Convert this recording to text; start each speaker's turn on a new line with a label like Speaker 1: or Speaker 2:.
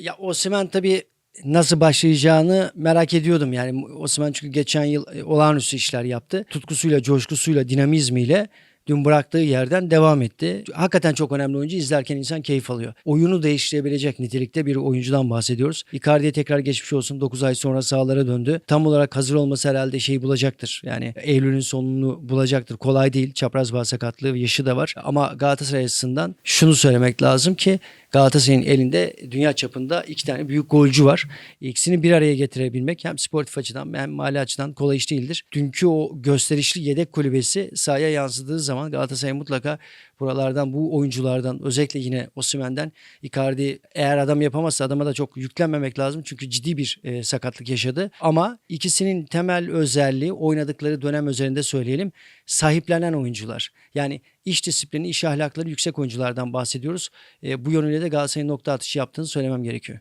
Speaker 1: Ya Osimhen tabii nasıl başlayacağını merak ediyordum. Yani Osimhen çünkü geçen yıl e, olağanüstü işler yaptı. Tutkusuyla, coşkusuyla, dinamizmiyle dün bıraktığı yerden devam etti. Hakikaten çok önemli oyuncu. İzlerken insan keyif alıyor. Oyunu değiştirebilecek nitelikte bir oyuncudan bahsediyoruz. Icardi'ye tekrar geçmiş olsun. 9 ay sonra sahalara döndü. Tam olarak hazır olması herhalde şeyi bulacaktır. Yani Eylül'ün sonunu bulacaktır. Kolay değil. Çapraz bağ sakatlığı yaşı da var. Ama Galatasaray açısından şunu söylemek lazım ki Galatasaray'ın elinde dünya çapında iki tane büyük golcü var. İkisini bir araya getirebilmek hem sportif açıdan hem mali açıdan kolay iş değildir. Dünkü o gösterişli yedek kulübesi sahaya yansıdığı zaman Galatasaray mutlaka buralardan bu oyunculardan özellikle yine Osimhen'den Icardi eğer adam yapamazsa adama da çok yüklenmemek lazım. Çünkü ciddi bir e, sakatlık yaşadı. Ama ikisinin temel özelliği oynadıkları dönem üzerinde söyleyelim sahiplenen oyuncular. Yani iş disiplini, iş ahlakları yüksek oyunculardan bahsediyoruz. E, bu yönüyle de Galatasaray'ın nokta atışı yaptığını söylemem gerekiyor.